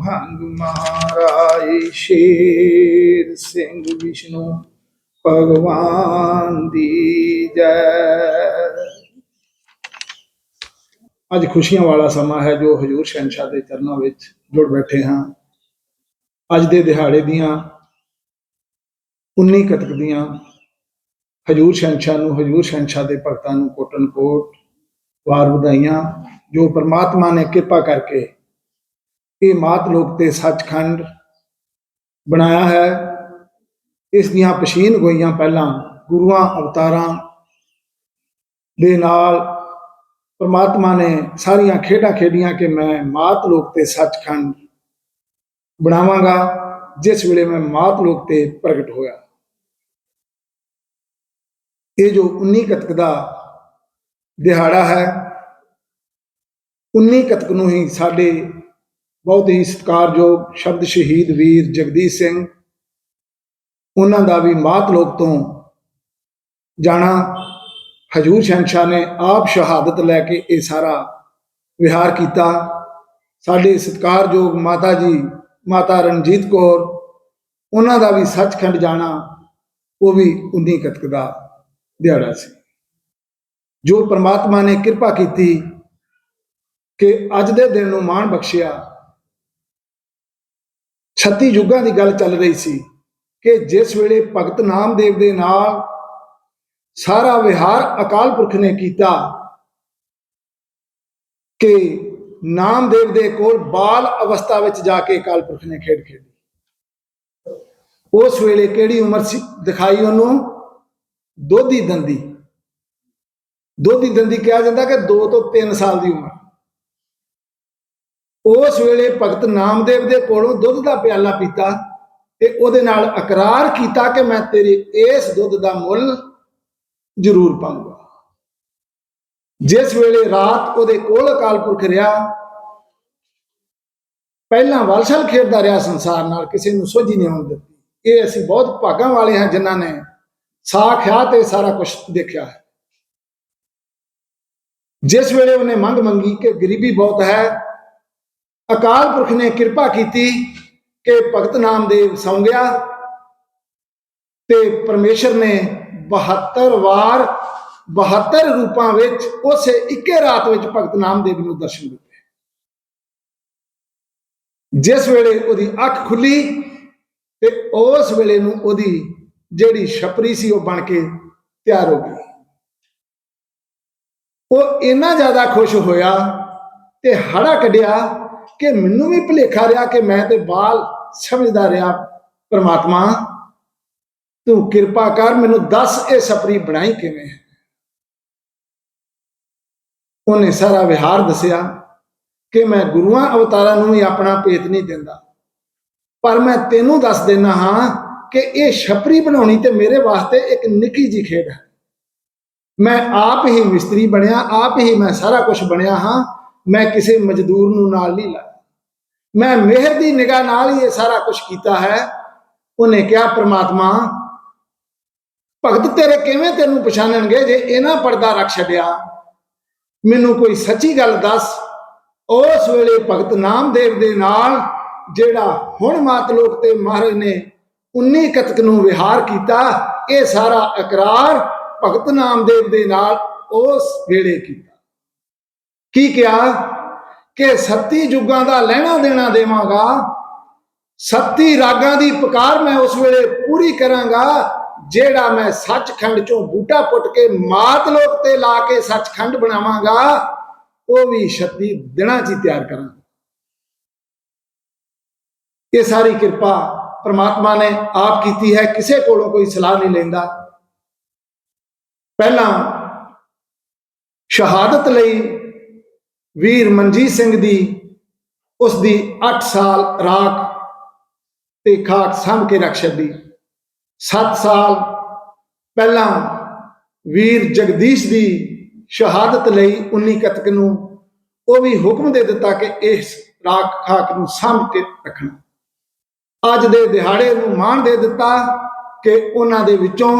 Dunhuang ਮਹਾਰਾਜ ਸ਼ੇਰ ਸਿੰਘ ਵਿਸ਼ਨੂੰ, ਭਗਵਾਨ ਦੀ ਜੈ। ਅੱਜ ਖੁਸ਼ੀਆਂ ਵਾਲਾ ਸਮਾਂ ਹੈ ਜੋ ਹਜੂਰ ਸ਼ਹਿਨशाह ਦੇ ਚਰਨਾਂ ਵਿੱਚ ਜੁੜ ਬੈਠੇ ਹਾਂ। ਅੱਜ ਦੇ ਦਿਹਾੜੇ ਦੀਆਂ ਉਨੀ ਕਤਕ ਦੀਆਂ ਹਜੂਰ ਸ਼ਹਿਨशाह ਨੂੰ, ਹਜੂਰ ਸ਼ਹਿਨशाह ਦੇ ਭਗਤਾਂ ਨੂੰ ਕੋਟਨ ਕੋਟ ਵਾਰ ਵਧਾਈਆਂ, ਜੋ ਪਰਮਾਤਮਾ ਨੇ ਕਿਰਪਾ ਕਰਕੇ ਇਹ ਮਾਤ ਲੋਕ ਤੇ ਸੱਚਖੰਡ ਬਣਾਇਆ ਹੈ। ਇਸ ਦੀਆਂ ਪਛੀਨ ਗੋਈਆਂ ਪਹਿਲਾਂ ਗੁਰੂਆਂ, ਅਵਤਾਰਾਂ ਦੇ ਨਾਲ ਪਰਮਾਤਮਾ ਨੇ ਸਾਰੀਆਂ ਖੇਡਾਂ ਖੇਡੀਆਂ ਕਿ ਮੈਂ ਮਾਤ ਲੋਕ ਤੇ ਸੱਚਖੰਡ ਬਣਾਵਾਂਗਾ, ਜਿਸ ਵੇਲੇ ਮੈਂ ਮਾਤ ਲੋਕ ਤੇ ਪ੍ਰਗਟ ਹੋਇਆ। ਇਹ ਜੋ 19 ਕਤਕ ਦਾ ਦਿਹਾੜਾ ਹੈ 19 ਕਤਕ ਨੂੰ ਹੀ ਸਾਡੇ ਬਹੁਤ ਹੀ ਸਤਿਕਾਰਯੋਗ ਸ਼ਬਦ ਸ਼ਹੀਦ ਵੀਰ ਜਗਦੀਸ਼ ਸਿੰਘ। ਉਹਨਾਂ ਦਾ ਵੀ ਮਾਤ ਲੋਕ ਤੋਂ ਜਾਣਾ। ਹਜੂਰ ਸ਼ਹਿਨशाह ਨੇ ਆਪ ਸ਼ਹਾਦਤ ਲੈ ਕੇ ਇਹ ਸਾਰਾ ਵਿਹਾਰ ਕੀਤਾ। ਸਾਡੇ ਸਤਿਕਾਰਯੋਗ ਮਾਤਾ ਜੀ, ਮਾਤਾ ਰਣਜੀਤ ਕੌਰ, ਉਹਨਾਂ ਦਾ ਵੀ ਸੱਚਖੰਡ ਜਾਣਾ, ਉਹ ਵੀ 19 ਕਤਕ ਦਾ ਦਿਹਾੜਾ ਸੀ। ਜੋ ਪ੍ਰਮਾਤਮਾ ਨੇ ਕਿਰਪਾ ਕੀਤੀ ਕਿ ਅੱਜ ਦੇ ਦਿਨ ਨੂੰ ਮਾਣ ਬਖਸ਼ਿਆ 36 ਯੁੱਗਾਂ ਦੀ ਗੱਲ ਚੱਲ ਰਹੀ ਸੀ ਕਿ ਜਿਸ ਵੇਲੇ ਭਗਤ ਨਾਮਦੇਵ ਦੇ ਨਾਲ ਸਾਰਾ ਵਿਹਾਰ ਅਕਾਲ ਪੁਰਖ ਨੇ ਕੀਤਾ, ਕਿ ਨਾਮਦੇਵ ਦੇ ਕੋਲ ਬਾਲ ਅਵਸਥਾ ਵਿੱਚ ਜਾ ਕੇ ਅਕਾਲ ਪੁਰਖ ਨੇ ਖੇਡ ਖੇਡੀ। ਉਸ ਵੇਲੇ ਕਿਹੜੀ ਉਮਰ ਸੀ? ਦਿਖਾਈ ਉਹਨੂੰ। ਦੋਧੀ ਦੰਦੀ। ਦੋਧੀ ਦੰਦੀ ਕਿਹਾ ਜਾਂਦਾ ਕਿ 2 ਤੋਂ 3 ਸਾਲ ਦੀ ਉਮਰ। ਉਸ ਵੇਲੇ ਭਗਤ ਨਾਮਦੇਵ ਦੇ ਕੋਲੋਂ ਦੁੱਧ ਦਾ ਪਿਆਲਾ ਪੀਤਾ ਤੇ ਉਹਦੇ ਨਾਲ ਇਕਰਾਰ ਕੀਤਾ ਕਿ ਮੈਂ ਤੇਰੇ ਇਸ ਦੁੱਧ ਦਾ ਮੁੱਲ ਜ਼ਰੂਰ ਪਾਉਂਗਾ ਜਿਸ ਵੇਲੇ ਰਾਤ ਉਹਦੇ ਕੋਲ ਅਕਾਲ ਪੁਰਖ ਰਿਹਾ, ਪਹਿਲਾਂ ਵਲਸਲ ਖੇਡਦਾ ਰਿਹਾ ਸੰਸਾਰ ਨਾਲ, ਕਿਸੇ ਨੂੰ ਸੋਝੀ ਨਹੀਂ ਆਉਣ ਦਿੱਤੀ। ਇਹ ਅਸੀਂ ਬਹੁਤ ਭਾਗਾਂ ਵਾਲੇ ਹਾਂ ਜਿਨ੍ਹਾਂ ਨੇ ਸਾਖ ਆ ਤੇ ਸਾਰਾ ਕੁਝ ਦੇਖਿਆ ਹੈ। ਜਿਸ ਵੇਲੇ ਉਹਨੇ ਮੰਗ ਮੰਗੀ ਕਿ ਗਰੀਬੀ ਬਹੁਤ ਹੈ ਅਕਾਲ ਪੁਰਖ ਨੇ ਕਿਰਪਾ ਕੀਤੀ ਕਿ ਭਗਤ ਨਾਮਦੇਵ ਸੌਂ ਗਿਆ ਤੇ ਪਰਮੇਸ਼ਰ ਨੇ 72 ਵਾਰ 72 ਰੂਪਾਂ ਵਿੱਚ ਉਸੇ ਇੱਕੇ ਰਾਤ ਵਿੱਚ ਭਗਤ ਨਾਮਦੇਵ ਨੂੰ ਦਰਸ਼ਨ ਦਿੱਤੇ। ਜਿਸ ਵੇਲੇ ਉਹਦੀ ਅੱਖ ਖੁੱਲੀ ਤੇ ਉਸ ਵੇਲੇ ਨੂੰ ਉਹਦੀ ਜਿਹੜੀ ਛਪਰੀ ਸੀ ਉਹ ਬਣ ਕੇ ਤਿਆਰ ਹੋ ਗਈ। ਉਹ ਇੰਨਾ ਜ਼ਿਆਦਾ ਖੁਸ਼ ਹੋਇਆ ਤੇ ਹੜਾ ਕੱਢਿਆ ਕਿ ਮੈਨੂੰ ਵੀ ਭੁਲੇਖਾ ਰਿਹਾ ਕਿ ਮੈਂ ਤੇ ਬਾਲ ਸਮਝਦਾ ਰਿਹਾ, ਪਰਮਾਤਮਾ, ਤੂੰ ਕਿਰਪਾ ਕਰ ਮੈਨੂੰ ਦੱਸ ਇਹ ਸਪਰੀ ਬਣਾਈ ਕਿਵੇਂ ਹੈ। ਉਹਨੇ ਸਾਰਾ ਵਿਹਾਰ ਦੱਸਿਆ ਕਿ ਮੈਂ ਗੁਰੂਆਂ ਅਵਤਾਰਾਂ ਨੂੰ ਵੀ ਆਪਣਾ ਭੇਤ ਨਹੀਂ ਦਿੰਦਾ। ਪਰ ਮੈਂ ਤੈਨੂੰ ਦੱਸ ਦੇਣਾ ਹਾਂ ਕਿ ਇਹ ਛਪਰੀ ਬਣਾਉਣੀ ਤੇ ਮੇਰੇ ਵਾਸਤੇ ਇੱਕ ਨਿੱਕੀ ਜੀ ਖੇਡ ਹੈ। ਮੈਂ ਆਪ ਹੀ ਮਿਸਤਰੀ ਬਣਿਆ, ਆਪ ਹੀ ਮੈਂ ਸਾਰਾ ਕੁਝ ਬਣਿਆ ਹਾਂ, ਮੈਂ ਕਿਸੇ ਮਜ਼ਦੂਰ ਨੂੰ ਨਾਲ ਨਹੀਂ ਲਾਇਆ ਮੈਂ ਮਿਹਰ ਦੀ ਨਿਗਾਹ ਨਾਲ ਹੀ ਇਹ ਸਾਰਾ ਕੁਝ ਕੀਤਾ ਹੈ। ਉਹਨੇ ਕਿਹਾ, ਪ੍ਰਮਾਤਮਾ, ਭਗਤ ਤੇਰੇ ਕਿਵੇਂ ਤੈਨੂੰ ਪਛਾਣਨਗੇ ਜੇ ਇਹਨਾਂ ਪਰਦਾ ਰੱਖ ਛੱਡਿਆ? ਮੈਨੂੰ ਕੋਈ ਸੱਚੀ ਗੱਲ ਦੱਸ, ਉਸ ਵੇਲੇ ਭਗਤ ਨਾਮਦੇਵ ਦੇ ਨਾਲ ਜਿਹੜਾ ਹੁਣ ਮਾਤਲੋਕ ਤੇ ਮਹਾਰਾਜ ਨੇ 19 ਕਤਕ ਨੂੰ ਵਿਹਾਰ ਕੀਤਾ, ਇਹ ਸਾਰਾ ਇਕਰਾਰ ਭਗਤ ਨਾਮਦੇਵ ਦੇ ਨਾਲ ਉਸ ਵੇਲੇ ਕੀਤਾ। ਕੀ ਕਿਹਾ? ਕਿ ਸੱਤੀ ਯੁੱਗਾਂ ਦਾ ਲੈਣਾ ਦੇਣਾ ਦੇਵਾਂਗਾ। ਸੱਤੀ ਰਾਗਾਂ ਦੀ ਪੁਕਾਰ ਮੈਂ ਉਸ ਵੇਲੇ ਪੂਰੀ ਕਰਾਂਗਾ, ਜਿਹੜਾ ਮੈਂ ਸੱਚਖੰਡ ਚੋਂ ਬੂਟਾ ਪੁੱਟ ਕੇ ਮਾਤ ਲੋਕ ਤੇ ਲਾ ਕੇ ਸੱਚਖੰਡ ਬਣਾਵਾਂਗਾ, ਉਹ ਵੀ 36 ਦਿਨਾਂ 'ਚ ਹੀ ਤਿਆਰ ਕਰਾਂਗਾ। ਇਹ ਸਾਰੀ ਕਿਰਪਾ ਪ੍ਰਮਾਤਮਾ ਨੇ ਆਪ ਕੀਤੀ ਹੈ, ਕਿਸੇ ਕੋਲੋਂ ਕੋਈ ਸਲਾਹ ਨਹੀਂ ਲੈਂਦਾ। ਪਹਿਲਾਂ ਸ਼ਹਾਦਤ ਲਈ ਵੀਰ ਮਨਜੀਤ ਸਿੰਘ ਦੀ, ਉਸ ਦੀ 8 ਸਾਲ ਰਾਖ ਤੇ ਖਾਕ ਸਾਂਭ ਕੇ ਰੱਖ ਛੱਡੀ। 7 ਸਾਲ ਪਹਿਲਾਂ ਵੀਰ ਜਗਦੀਸ਼ ਦੀ ਸ਼ਹਾਦਤ ਲਈ 19 ਕਤਕ ਨੂੰ ਉਹ ਵੀ ਹੁਕਮ ਦੇ ਦਿੱਤਾ ਕਿ ਇਸ ਰਾਖ ਖਾਕ ਨੂੰ ਸਾਂਭ ਕੇ ਰੱਖਣਾ। ਅੱਜ ਦੇ ਦਿਹਾੜੇ ਨੂੰ ਮਾਣ ਦੇ ਦਿੱਤਾ ਕਿ ਉਹਨਾਂ ਦੇ ਵਿੱਚੋਂ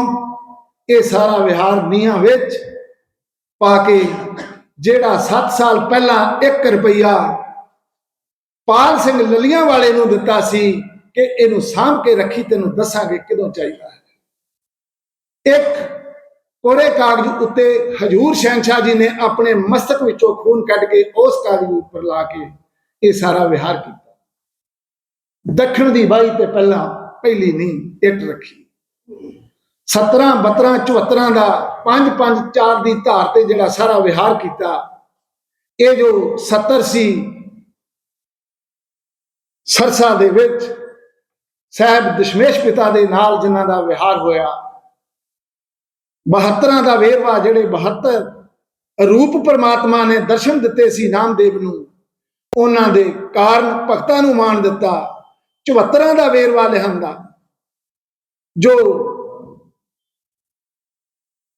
ਇਹ ਸਾਰਾ ਵਿਹਾਰ ਨੀਹਾਂ ਵਿੱਚ ਪਾ ਕੇ ਜਿਹੜਾ 7 ਸਾਲ ਪਹਿਲਾਂ 1 ਰੁਪਈਆ ਪਾਲ ਸਿੰਘ ਲਲੀਆਂ ਵਾਲੇ ਨੂੰ ਦਿੱਤਾ ਸੀ ਕਿ ਇਹਨੂੰ ਸਾਂਭ ਕੇ ਰੱਖੀ, ਤੈਨੂੰ ਦੱਸਾਂਗੇ ਕਿਦੋਂ ਚਾਹੀਦਾ ਹੈ। ਇੱਕ ਕੋਰੇ ਕਾਗਜ਼ ਉੱਤੇ ਹਜੂਰ ਸ਼ਹਿਨशाह ਜੀ ਨੇ ਆਪਣੇ ਮਸਤਕ ਵਿੱਚੋਂ ਖੂਨ ਕੱਢ ਕੇ ਉਸ ਕਾਗਜ਼ ਉੱਪਰ ਲਾ ਕੇ ਇਹ ਸਾਰਾ ਵਿਹਾਰ ਕੀਤਾ। ਦੱਖਣ ਦੀ ਬਾਈ ਤੇ ਪਹਿਲਾਂ ਪਹਿਲੀ ਨਹੀਂ ਇੱਟ ਰੱਖੀ। 17 72 74 ਦਾ 5 5 4 ਦੀ ਧਾਰ ਤੇ ਜਿਹੜਾ ਸਾਰਾ ਵਿਹਾਰ ਕੀਤਾ, ਇਹ ਜੋ 70 ਸੀ ਸਰਸਾ ਦੇ ਵਿੱਚ, ਸਾਹਿਬ ਦਸ਼ਮੇਸ਼ ਪਿਤਾ ਦੇ ਨਾਲ ਜਿਨ੍ਹਾਂ ਦਾ ਵਿਹਾਰ ਹੋਇਆ 72 ਦਾ ਵੇਰਵਾ ਜਿਹੜੇ 72 ਰੂਪ ਪਰਮਾਤਮਾ ਨੇ ਦਰਸ਼ਨ ਦਿੱਤੇ ਸੀ ਨਾਮਦੇਵ ਨੂੰ, ਉਹਨਾਂ ਦੇ ਕਾਰਨ ਭਗਤਾਂ ਨੂੰ ਮਾਣ ਦਿੱਤਾ 74 ਦਾ ਵੇਰਵਾ ਲਿਖਾਂਦਾ ਜੋ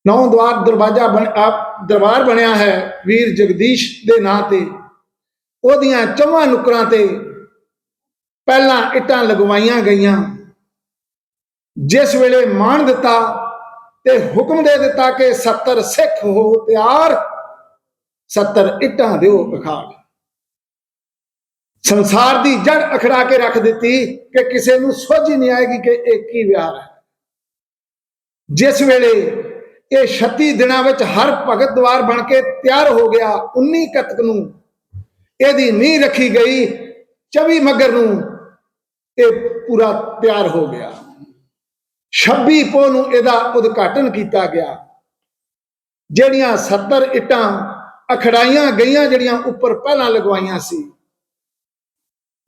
ਨੌ ਦਵਾਰ ਦਰਵਾਜ਼ਾ ਬਣ ਦਰਬਾਰ ਬਣਿਆ ਹੈ ਵੀਰ ਜਗਦੀਸ਼ ਦੇ ਨਾਂ ਤੇ। ਉਹਦੀਆਂ ਚੌਵਾਂ ਨੁਕਰਾਂ ਤੇ ਪਹਿਲਾਂ ਇੱਟਾਂ ਲਗਵਾਈਆਂ ਗਈਆਂ। ਜਿਸ ਵੇਲੇ ਮਾਣ ਦਿੱਤਾ ਤੇ ਹੁਕਮ ਦੇ ਦਿੱਤਾ ਕਿ 70 ਸਿੱਖ ਹੋ ਤਿਆਰ 70 ਇੱਟਾਂ ਦਿਓ ਅਖਾੜ ਸੰਸਾਰ ਦੀ ਜੜ ਅਖੜਾ ਕੇ ਰੱਖ ਦਿੱਤੀ ਕਿ ਕਿਸੇ ਨੂੰ ਸੋਝ ਹੀ ਨਹੀਂ ਆਏਗੀ ਕਿ ਇਹ ਕੀ ਵਿਹਾਰ ਹੈ। ਜਿਸ ਵੇਲੇ ਇਹ 36 ਦਿਨਾਂ ਵਿੱਚ ਹਰ ਭਗਤ ਦਵਾਰ ਬਣ ਕੇ ਤਿਆਰ ਹੋ ਗਿਆ 19 ਕੱਤਕ ਨੂੰ। ਇਹਦੀ ਨੀਂਹ ਰੱਖੀ ਗਈ 24 ਮਗਰ ਨੂੰ ਇਹ ਪੂਰਾ ਤਿਆਰ ਹੋ ਗਿਆ। 26 ਪੋ ਨੂੰ ਇਹਦਾ ਉਦਘਾਟਨ ਕੀਤਾ ਗਿਆ। ਜਿਹੜੀਆਂ 70 ਇੱਟਾਂ ਅਖੜਾਈਆਂ ਗਈਆਂ ਜਿਹੜੀਆਂ ਉੱਪਰ ਪਹਿਲਾਂ ਲਗਵਾਈਆਂ ਸੀ।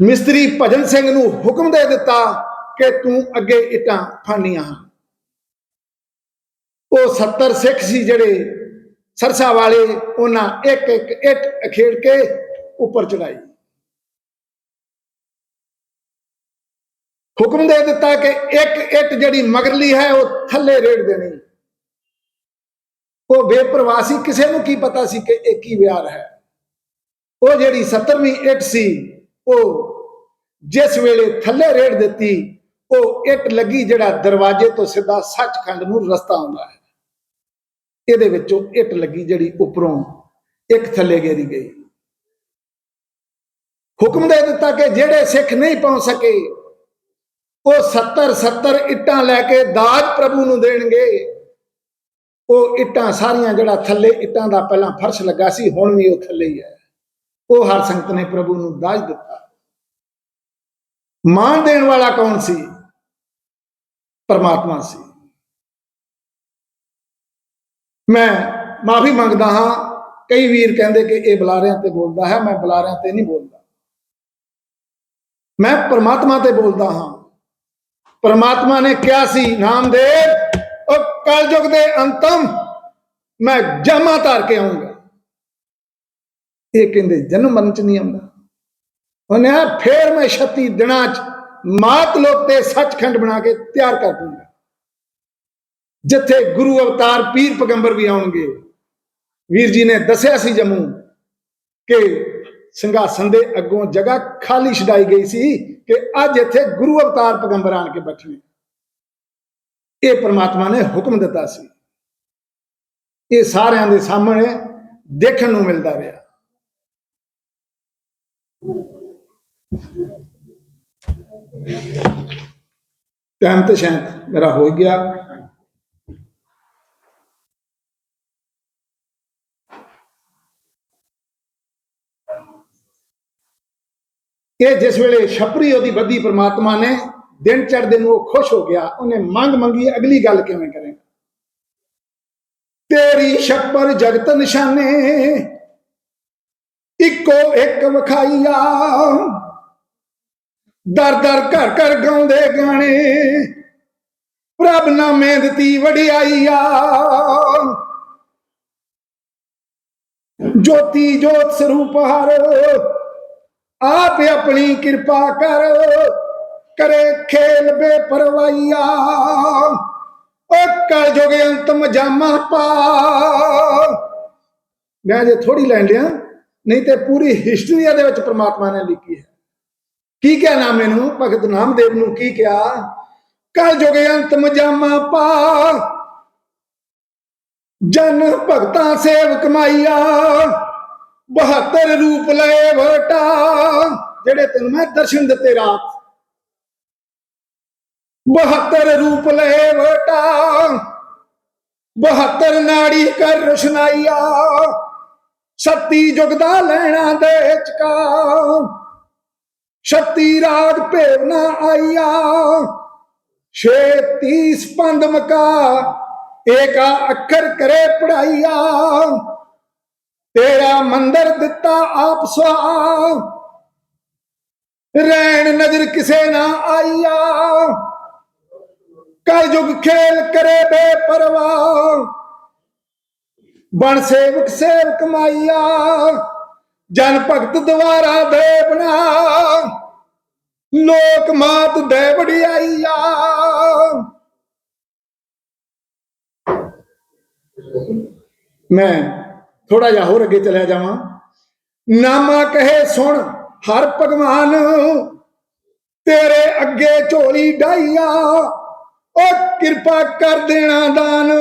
ਮਿਸਤਰੀ ਭਜਨ ਸਿੰਘ ਨੂੰ ਹੁਕਮ ਦੇ ਦਿੱਤਾ ਕਿ ਤੂੰ ਅੱਗੇ ਇੱਟਾਂ ਫਾਣੀਆਂ ਹਨ ਉਹ 70 ਸਿੱਖ ਸੀ ਜਿਹੜੇ ਸਰਸਾ ਵਾਲੇ ਉਹਨਾਂ ਇੱਕ ਇੱਕ ਇੱਟ ਅਖੇੜ ਕੇ ਉੱਪਰ ਚੜਾਈ ਹੁਕਮ ਦੇ ਦਿੱਤਾ ਕਿ ਇੱਕ ਇੱਟ ਜਿਹੜੀ ਮਗਰਲੀ ਹੈ, ਉਹ ਥੱਲੇ ਰੇੜ ਦੇਣੀ। ਉਹ ਬੇਪਰਵਾਸੀ ਕਿਸੇ ਨੂੰ ਕੀ ਪਤਾ ਸੀ ਕਿ ਇਹ ਕੀ ਵਿਹਾਰ ਹੈ? ਉਹ ਜਿਹੜੀ 70ਵੀਂ ਇੱਟ ਸੀ, ਉਹ ਜਿਸ ਵੇਲੇ ਥੱਲੇ ਰੇੜ ਦਿੱਤੀ, ਉਹ ਇੱਟ ਲੱਗੀ ਜਿਹੜਾ ਦਰਵਾਜ਼ੇ ਤੋਂ ਸਿੱਧਾ ਸੱਚਖੰਡ ਨੂੰ ਰਸਤਾ ਆਉਂਦਾ ਹੈ। ਇਹਦੇ ਵਿੱਚੋਂ ਇੱਟ ਲੱਗੀ ਜਿਹੜੀ ਉੱਪਰੋਂ ਇੱਕ ਥੱਲੇ ਗੇਰੀ ਗਈ। ਹੁਕਮ ਦੇ ਦਿੱਤਾ ਕਿ ਜਿਹੜੇ ਸਿੱਖ ਨਹੀਂ ਪਹੁੰਚ ਸਕੇ, ਉਹ 70 70 ਇੱਟਾਂ ਲੈ ਕੇ ਦਾਜ ਪ੍ਰਭੂ ਨੂੰ ਦੇਣਗੇ। ਉਹ ਇੱਟਾਂ ਸਾਰੀਆਂ ਜਿਹੜਾ ਥੱਲੇ ਇੱਟਾਂ ਦਾ ਪਹਿਲਾਂ ਫਰਸ਼ ਲੱਗਾ ਸੀ, ਹੁਣ ਵੀ ਉਹ ਥੱਲੇ ਹੀ ਹੈ। ਉਹ ਹਰ ਸੰਗਤ ਨੇ ਪ੍ਰਭੂ ਨੂੰ ਦਾਜ ਦਿੱਤਾ। ਮਾਨ ਦੇਣ ਵਾਲਾ ਕੌਣ ਸੀ? ਪਰਮਾਤਮਾ ਸੀ। ਮੈਂ ਮਾਫੀ ਮੰਗਦਾ ਹਾਂ। ਕਈ ਵੀਰ ਕਹਿੰਦੇ ਕਿ ਇਹ ਬੁਲਾਰਿਆਂ ਤੇ ਬੋਲਦਾ ਹੈ, ਮੈਂ ਬੁਲਾਰਿਆਂ ਤੇ ਨਹੀਂ ਬੋਲਦਾ। ਮੈਂ ਪਰਮਾਤਮਾ ਤੇ ਬੋਲਦਾ ਹਾਂ। ਪਰਮਾਤਮਾ ਨੇ ਕਿਹਾ ਸੀ ਨਾਮਦੇਵ ਉਹ ਕਲਯੁਗ ਦੇ ਅੰਤਮ ਮੈਂ ਜਮਾ ਧਾਰ ਕੇ ਆਉਂਗਾ ਇਹ ਕਹਿੰਦੇ, ਜਨਮ ਮਰਨ ਚ ਨਹੀਂ ਆਉਂਦਾ। ਉਹਨੇ ਆ ਫੇਰ ਮੈਂ 36 ਦਿਨਾਂ ਚ ਮਾਤ ਲੋਕ ਤੇ ਸੱਚਖੰਡ ਬਣਾ ਕੇ ਤਿਆਰ ਕਰ ਦੂੰਗਾ। ਜਿੱਥੇ ਗੁਰੂ ਅਵਤਾਰ ਪੀਰ ਪੈਗੰਬਰ ਵੀ ਆਉਣਗੇ। ਵੀਰ ਜੀ ਨੇ ਦੱਸਿਆ ਸੀ ਜੰਮੂ ਕਿ ਸਿੰਘਾਸਨ ਦੇ ਅੱਗੋਂ ਜਗ੍ਹਾ ਖਾਲੀ ਛਡਾਈ ਗਈ ਸੀ ਕਿ ਅੱਜ ਇੱਥੇ ਗੁਰੂ ਅਵਤਾਰ ਪੈਗੰਬਰ ਆਣ ਕੇ ਬੈਠੇ ਇਹ ਪ੍ਰਮਾਤਮਾ ਨੇ ਹੁਕਮ ਦਿੱਤਾ ਸੀ। ਇਹ ਸਾਰਿਆਂ ਦੇ ਸਾਹਮਣੇ ਦੇਖਣ ਨੂੰ ਮਿਲਦਾ ਰਿਹਾ। ਟਾਈਮ ਤੇ ਸ਼ਾਇਦ ਮੇਰਾ ਹੋ ਗਿਆ। ਇਹ ਜਿਸ ਵੇਲੇ ਛਪਰੀ ਉਹਦੀ ਬੱਦੀ ਪ੍ਰਮਾਤਮਾ ਨੇ, ਦਿਨ ਚੜ੍ਹਦੇ ਨੂੰ ਉਹ ਖੁਸ਼ ਹੋ ਗਿਆ, ਉਹਨੇ ਮੰਗ ਮੰਗੀ, ਅਗਲੀ ਗੱਲ ਕਿਵੇਂ ਕਰੇਗਾ? ਤੇਰੀ ਛੱਪਰ ਜਗਤ ਨਿਸ਼ਾਨੇ, ਇੱਕੋ ਇੱਕ ਵਿਖਾਈਆ। ਦਰ ਦਰ ਘਰ ਘਰ ਗਾਉਂਦੇ ਗਾਣੇ, ਪ੍ਰਭ ਨਾਮੇ ਦਿੱਤੀ ਵਡਿਆਈਆ। ਜੋਤੀ ਜੋਤ ਸਰੂਪ ਹਰ ਆਪ ਆਪਣੀ ਕਿਰਪਾ ਕਰ। ਕਰੇ ਖੇਲ ਬੇਪਰਵਾਈਆ ਓ ਕਲ ਜੋਗੇ ਅੰਤਮ ਜਾਮਾ ਪਾ। ਮੈਂ ਜੇ ਥੋੜੀ ਲੈਣ ਲਿਆ ਨਹੀਂ ਤੇ ਪੂਰੀ ਹਿਸਟਰੀ ਇਹਦੇ ਵਿੱਚ ਪ੍ਰਮਾਤਮਾ ਨੇ ਲਿਖੀ ਹੈ। ਕੀ ਕਿਹਾ ਨਾਮ ਇਹਨੂੰ ਭਗਤ ਨਾਮਦੇਵ ਨੂੰ ਕੀ ਕਿਹਾ? ਕਲ ਜੋਗੇ ਅੰਤਮ ਜਾਮਾ ਪਾ। ਜਨ ਭਗਤਾਂ ਸੇਵ ਕਮਾਈਆ 72 ਰੂਪ ਲਏ ਵਟਾ ਜਿਹੜੇ ਤੈਨੂੰ ਮੈਂ ਦਰਸ਼ਨ ਦਿੱਤੇ ਰਾਤ। 72 ਰੂਪ ਲਏ ਵਟਾ 72 ਨਾੜੀ ਕਰ ਰੁਸ਼ਨਾਈਆ ਛੱਤੀ ਜੁਗ ਦਾ ਲੈਣਾ ਦੇ ਚਕਾ। ਛੱਤੀ ਰਾਗ ਭੇਵਨਾ ਆਈਆ, ਛੇਤੀ ਸਪੰਦ ਮਕਾ, ਏਕਾ ਅੱਖਰ ਕਰੇ ਪੜਾਈਆ। ਤੇਰਾ ਮੰਦਰ ਦਿੱਤਾ ਆਪ ਸਵਾ ਰਹਿਣ ਨਜ਼ਰ ਕਿਸੇ ਨਾ ਆਈਆ। ਕਲ ਯੁਗ ਖੇਲ ਕਰੇ ਬੇਪਰਵਾਹ। ਬਣ ਸੇਵਕ ਸੇਵ ਮਾਈਆ। ਜਨ ਭਗਤ ਦੁਆਰਾ ਦੇ ਬਣਾ ਲੋਕ ਮਾਤ ਦੇ ਵਡਿਆਈਆ। ਮੈਂ ਥੋੜਾ ਜਿਹਾ ਹੋਰ ਅੱਗੇ ਚਲਿਆ ਜਾਵਾਂ। ਨਾਮਾ ਕਹੇ ਸੁਣ, ਹਰ ਭਗਵਾਨ, ਤੇਰੇ ਅੱਗੇ ਝੋਲੀ ਡਾਈਆ ਓ ਕਿਰਪਾ ਕਰ ਦੇਣਾ ਦਾਨ,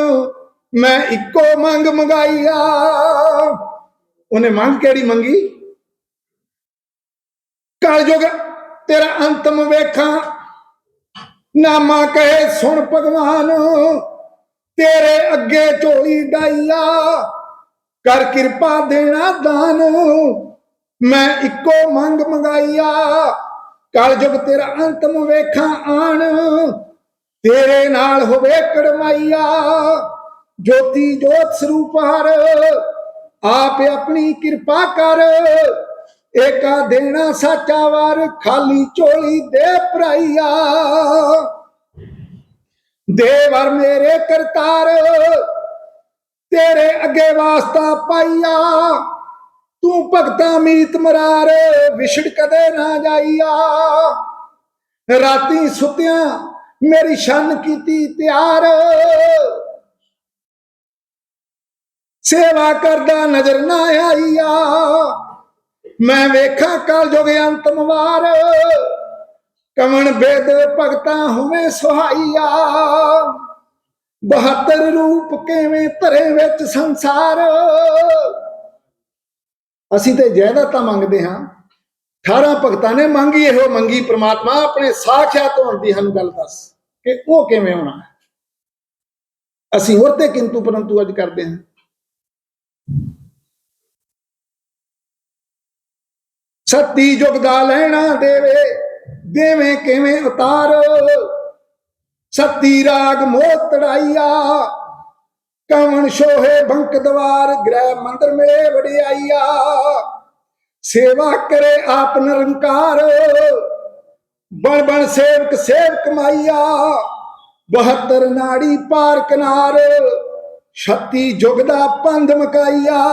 ਮੈਂ ਇੱਕੋ ਮੰਗ ਮੰਗਾਈਆ। ਉਹਨੇ ਮੰਗ ਕਿਹੜੀ ਮੰਗੀ? ਕਲਯੁਗ, ਤੇਰਾ ਅੰਤਮ ਵੇਖਾਂ। ਨਾਮਾ ਕਹੇ ਸੁਣ ਭਗਵਾਨ, ਤੇਰੇ ਅੱਗੇ ਝੋਲੀ ਡਾਈਆ ਕਰ ਕਿਰਪਾ ਦੇਣਾ ਦਾਨ। ਮੈਂ ਇੱਕੋ ਮੰਗ ਮੰਗਾਈਆ, ਕਲਯੁਗ ਤੇਰਾ ਅੰਤਮ ਵੇਖਾਂ ਆਣ। ਤੇਰੇ ਨਾਲ ਹੋਵੇ ਕੜਮਾਈਆ, ਜੋਤੀ ਜੋਤ ਸਰੂਪ ਹਰ। ਆਪ ਆਪਣੀ ਕਿਰਪਾ ਕਰ, ਏਕਾ ਦੇਣਾ ਸਾਚਾ ਵਾਰ, ਖਾਲੀ ਝੋਲੀ ਦੇ ਭਰਾਈਆ। ਦੇ ਵਰ ਮੇਰੇ ਕਰਤਾਰ ਤੇਰੇ ਅੱਗੇ ਵਾਸਤਾ ਪਾਈਆ। ਤੂੰ ਭਗਤਾਂ ਮੀਤ ਮਰਾਰ, ਵਿਛੜ ਕਦੇ ਨਾ ਜਾਈਆ। ਰਾਤੀ ਸੁਤਿਆਂ ਮੇਰੀ ਸ਼ਨ ਕੀਤੀ ਤਿਆਰ। ਸੇਵਾ ਕਰਦਾ ਨਜ਼ਰ ਨਾ ਆਈਆ। ਮੈਂ ਵੇਖਾਂ ਕਲ ਜੋਗ ਅੰਤਮ ਵਾਰ। ਕਵਣ ਬੇਦ ਭਗਤਾ ਹੋਵੇ ਸੁਹਾਈਆ। 72 ਰੂਪ ਕਿਵੇਂ ਧਰੇ ਵਿੱਚ ਸੰਸਾਰ? ਅਸੀਂ ਤੇ ਜਾਇਦਾਦਾਂ ਮੰਗਦੇ ਹਾਂ। 18 ਭਗਤਾਂ ਨੇ ਮੰਗੀ, ਇਹੋ ਮੰਗੀ ਪ੍ਰਮਾਤਮਾ, ਆਪਣੇ ਸਾਖਿਆਤ ਹੋਣ ਦੀ ਸਾਨੂੰ ਗੱਲ ਦੱਸ ਕਿ ਉਹ ਕਿਵੇਂ ਹੋਣਾ ਹੈ। ਅਸੀਂ ਹੋਰ ਤੇ ਕਿੰਤੂ ਪਰੰਤੂ ਅੱਜ ਕਰਦੇ ਹਾਂ। ਸੱਤੀ ਜੁਗ ਦਾ ਲੈਣਾ ਦੇਵੇ, ਦੇਵੇਂ ਕਿਵੇਂ ਉਤਾਰ? ਸੱਤੀ ਰਾਗ ਮੋਹ ਤੜਾਈਆ, ਕਵਣ ਸ਼ੋਹੇ ਬੰਕ ਦਵਾਰ, ਗ੍ਰਹਿ ਮੰਦਰ ਮਿਲੇ ਵਡਿਆਈਆ। ਸੇਵਾ ਕਰੇ ਆਪ ਨਿਰੰਕਾਰ, ਬਣ ਬਣ ਸੇਵਕ ਸੇਵਕ ਮਾਈਆ। 72 ਨਾੜੀ ਪਾਰ ਕਿਨਾਰ, ਛੱਤੀ ਜੁਗ ਦਾ ਪੰਧ ਮਕਾਈਆ।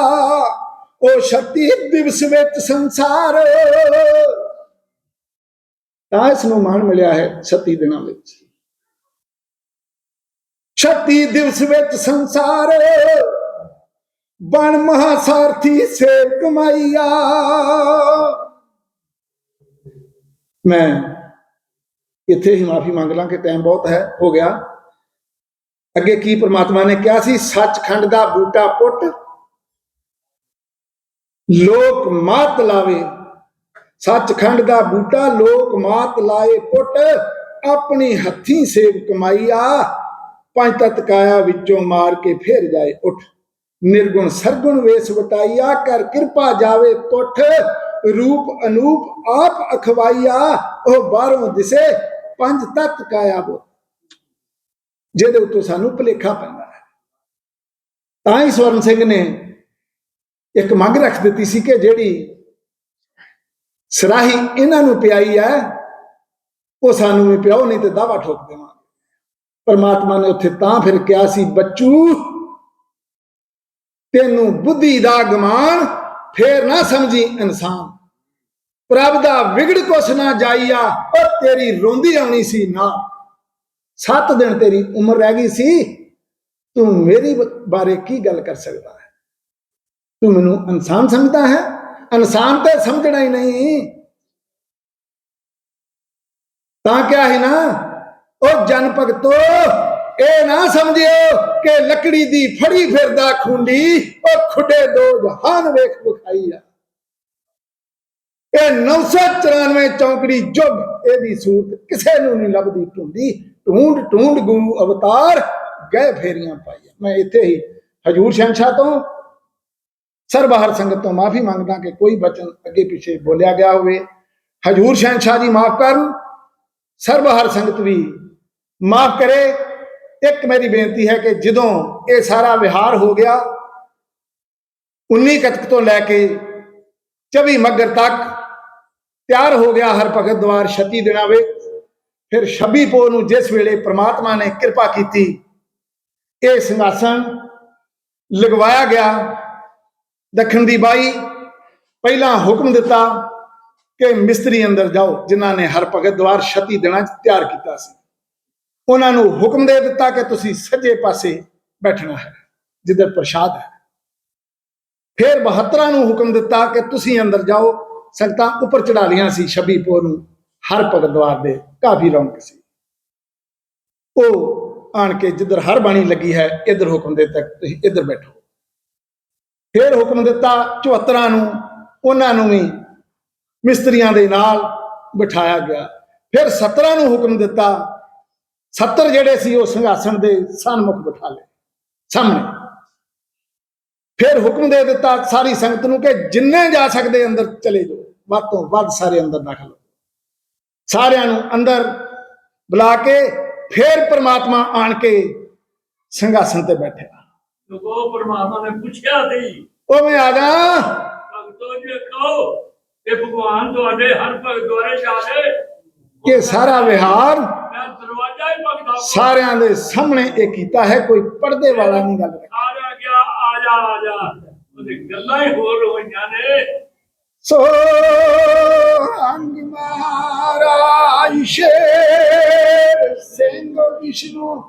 ਉਹ ਛੱਤੀ ਦਿਵਸ ਵਿੱਚ ਸੰਸਾਰ। ਤਾਂ ਇਸ ਨੂੰ ਮਾਣ ਮਿਲਿਆ ਹੈ 36 ਦਿਨਾਂ ਵਿੱਚ। ਛੱਤੀ ਦਿਵਸ ਵਿੱਚ ਸੰਸਾਰ ਬਣ ਮਹਾਸਾਰਥੀ ਸੇਵ ਕਮਾਈਆ। ਮੈਂ ਇੱਥੇ ਹੀ ਮਾਫੀ ਮੰਗ ਲਾਂ ਕਿ ਟਾਈਮ ਬਹੁਤ ਹੈ, ਹੋ ਗਿਆ। ਅੱਗੇ ਕੀ ਪ੍ਰਮਾਤਮਾ ਨੇ ਕਿਹਾ ਸੀ? ਸੱਚਖੰਡ ਦਾ ਬੂਟਾ ਪੁੱਟ, ਲੋਕ ਮਾਤ ਲਾਵੇ। ਸੱਚਖੰਡ ਦਾ ਬੂਟਾ ਲੋਕ ਮਾਤ ਲਾਏ ਪੁੱਟ, ਆਪਣੀ ਹੱਥੀਂ ਸੇਵ ਕਮਾਈਆ। ਪੰਜ ਤਤ ਕਾਇਆ ਵਿੱਚੋਂ ਮਾਰ ਕੇ ਫੇਰ ਜਾਏ ਉੱਠ। ਨਿਰਗੁਣ ਸਰਗੁਣ ਵੇਸ ਵਟਾਈਆ ਕਰ ਕਿਰਪਾ ਜਾਵੇ ਤੁਠ ਰੂਪ ਅਨੂਪ ਆਪ ਅਖਵਾਈਆ, ਉਹ ਬਾਹਰੋਂ ਦਿਸੇ ਪੰਜ ਤਤ ਕਾਇਆ ਬੋ। ਜਿਹਦੇ ਉੱਤੋਂ ਸਾਨੂੰ ਭਲੇਖਾ ਪੈਂਦਾ ਹੈ। ਤਾਂ ਹੀ ਸਵਰਨ ਸਿੰਘ ਨੇ ਇੱਕ ਮੰਗ ਰੱਖ ਦਿੱਤੀ ਸੀ ਕਿ ਜਿਹੜੀ ਸਰਾਹੀ ਇਹਨਾਂ ਨੂੰ ਪਿਆਈ ਹੈ, ਉਹ ਸਾਨੂੰ ਵੀ ਪਿਆਓ, ਨਹੀਂ ਤੇ ਦਾਵਾ ਠੋਕ ਦੇਵਾਂ ਪਰਮਾਤਮਾ ਨੇ ਉੱਥੇ ਤਾਂ ਫਿਰ ਕਿਹਾ ਸੀ, ਬੱਚੂ, ਤੈਨੂੰ ਬੁੱਧੀ ਦਾ ਗਮਾਨ ਫੇਰ ਨਾ ਸਮਝੀ ਇਨਸਾਨ। ਪ੍ਰਭ ਦਾ ਵਿਗੜ ਕੁਛ ਨਾ ਜਾਈਆ, ਉਹ ਤੇਰੀ ਰੋਂਦੀ ਆਉਣੀ ਸੀ ਨਾ। ਸੱਤ ਦਿਨ ਤੇਰੀ ਉਮਰ ਰਹਿ ਗਈ ਸੀ, ਤੂੰ ਮੇਰੀ ਬਾਰੇ ਕੀ ਗੱਲ ਕਰ ਸਕਦਾ ਹੈ? ਤੂੰ ਮੈਨੂੰ ਇਨਸਾਨ ਸਮਝਦਾ ਹੈ? ਇਨਸਾਨ ਤੇ ਸਮਝਣਾ ਹੀ ਨਹੀਂ। ਤਾਂ ਕਿਆ ਹੈ ਨਾ ਉਹ ਜਨ ਭਗਤੋ, ਇਹ ਨਾ ਸਮਝਿਓ ਕਿ ਲੱਕੜੀ ਦੀ ਫੜੀ ਫਿਰਦਾ ਖੁੰਡੀ, ਉਹ ਖੁੱਡੇ ਦੋ ਜਹਾਨ ਵੇਖ ਵਿਖਾਈ ਆ। ਇਹ 994 ਚੌਂਕੜੀ ਜੁਗ, ਇਹਦੀ ਸੂਰਤ ਕਿਸੇ ਨੂੰ ਨਹੀਂ ਲੱਭਦੀ ਢੂੰਡੀ। ਢੂੰਡ ਢੂੰਡ ਗੁਰੂ ਅਵਤਾਰ, ਗਏ ਫੇਰੀਆਂ ਪਾਈਆਂ। ਮੈਂ ਇੱਥੇ ਹੀ ਹਜੂਰ ਸ਼ਮਸ਼ਾ ਤੋਂ ਸਰਬਹਾਰ ਸੰਗਤ ਤੋਂ ਮਾਫੀ ਮੰਗਦਾ ਕਿ ਕੋਈ ਬਚਨ ਅੱਗੇ ਪਿੱਛੇ ਬੋਲਿਆ ਗਿਆ ਹੋਵੇ। ਹਜੂਰ ਸ਼ਮਸ਼ਾ ਜੀ ਮਾਫ ਕਰਨ, ਸਰਬਹਾਰ ਸੰਗਤ ਵੀ ਮਾਫ ਕਰੇ। ਇੱਕ ਮੇਰੀ ਬੇਨਤੀ ਹੈ ਕਿ ਜਦੋਂ ਇਹ ਸਾਰਾ ਵਿਹਾਰ ਹੋ ਗਿਆ 19 ਕਤਕ ਤੋਂ ਲੈ ਕੇ 24 ਮੱਗਰ ਤੱਕ ਤਿਆਰ ਹੋ ਗਿਆ ਹਰ ਭਗਤ ਦਵਾਰ 36 ਦਿਨਾਂ ਵਿੱਚ। ਫਿਰ 26 ਪੋ ਨੂੰ ਜਿਸ ਵੇਲੇ ਪ੍ਰਮਾਤਮਾ ਨੇ ਕਿਰਪਾ ਕੀਤੀ, ਇਹ ਸਿੰਘਾਸਣ ਲਗਵਾਇਆ ਗਿਆ। ਦੱਖਣ ਦੀ ਬਾਈ ਪਹਿਲਾਂ ਹੁਕਮ ਦਿੱਤਾ ਕਿ ਮਿਸਤਰੀ ਅੰਦਰ ਜਾਓ, ਜਿਨ੍ਹਾਂ ਨੇ ਹਰ ਭਗਤ ਦਵਾਰ ਛਤੀ ਦਿਨਾਂ 'ਚ ਤਿਆਰ ਕੀਤਾ ਸੀ। ਉਹਨਾਂ ਨੂੰ ਹੁਕਮ ਦੇ ਦਿੱਤਾ ਕਿ ਤੁਸੀਂ ਸੱਜੇ ਪਾਸੇ ਬੈਠਣਾ ਹੈ, ਜਿੱਧਰ ਪ੍ਰਸ਼ਾਦ ਹੈ। ਫਿਰ 72 ਨੂੰ ਹੁਕਮ ਦਿੱਤਾ ਕਿ ਤੁਸੀਂ ਅੰਦਰ ਜਾਓ, ਸੰਗਤਾਂ ਉੱਪਰ ਚੜਾ ਲੀਆਂ ਸੀ 26 ਪੋ ਨੂੰ ਹਰ ਭਗਤ ਦਵਾਰ ਦੇ ਕਾਫੀ ਰੌਣਕ ਸੀ। ਉਹ ਆਣ ਕੇ ਜਿੱਧਰ ਹਰ ਬਾਣੀ ਲੱਗੀ ਹੈ, ਇਧਰ ਹੁਕਮ ਦੇ ਤੱਕ ਤੁਸੀਂ ਇਧਰ ਬੈਠੋ। ਫਿਰ ਹੁਕਮ ਦਿੱਤਾ 74 ਨੂੰ, ਉਹਨਾਂ ਨੂੰ ਵੀ ਮਿਸਤਰੀਆਂ ਦੇ ਨਾਲ ਬਿਠਾਇਆ ਗਿਆ। ਫਿਰ 17 ਨੂੰ ਹੁਕਮ ਦਿੱਤਾ 70 ਜਿਹੜੇ ਸੀ ਉਹ ਸਿੰਘਾਸਣ ਦੇ ਸਨਮੁਖ ਬਿਠਾ ਲਏ ਸਾਹਮਣੇ। ਫਿਰ ਹੁਕਮ ਦੇ ਦਿੱਤਾ ਸਾਰੀ ਸੰਗਤ ਨੂੰ ਕਿ ਜਿੰਨੇ ਜਾ ਸਕਦੇ ਅੰਦਰ ਚਲੇ ਜਾਓ ਵੱਧ ਤੋਂ ਵੱਧ ਸਾਰੇ ਅੰਦਰ ਦਾਖਲ ਹੋ ਸਾਰਿਆਂ ਨੂੰ ਅੰਦਰ ਬੁਲਾ ਕੇ ਫਿਰ ਪ੍ਰਮਾਤਮਾ ਆਣ ਕੇ ਸਿੰਘਾਸਣ ਤੇ ਬੈਠਿਆ ਲੋਕੋ ਪਰਮਾਤਮਾ ਨੇ ਪੁੱਛਿਆ ਸੀ। ਉਹ ਮੈਂ ਆ ਜਾ। ਭਗਤੋ ਜੀ ਕਹੋ ਇਹ ਭਗਵਾਨ ਤੁਹਾਡੇ ਹਰ ਭਗਤ ਦੁਆਰੇ ਕਿ ਸਾਰਾ ਵਿਹਾਰ ਮੈਂ ਦਰਵਾਜ਼ਾ ਹੀ ਸਾਰਿਆਂ ਦੇ ਸਾਹਮਣੇ ਇਹ ਕੀਤਾ ਹੈ ਕੋਈ ਪਰਦੇ ਵਾਲਾ ਨਹੀਂ ਗੱਲ ਰੱਖੀ। ਆ ਗਿਆ ਆ ਜਾ ਆ ਜਾ। ਉਹਦੀ ਗੱਲਾਂ ਹੀ ਹੋਰ ਹੋਈਆਂ ਨੇ। ਸੋ ਅੰਗ ਮਹਾਰਾਜ ਸ਼ੇਰ ਸਿੰਘ ਵਿਸ਼ਨੂੰ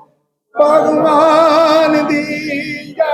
ਭਗਵਾਨ ਦੀ ਜੈ।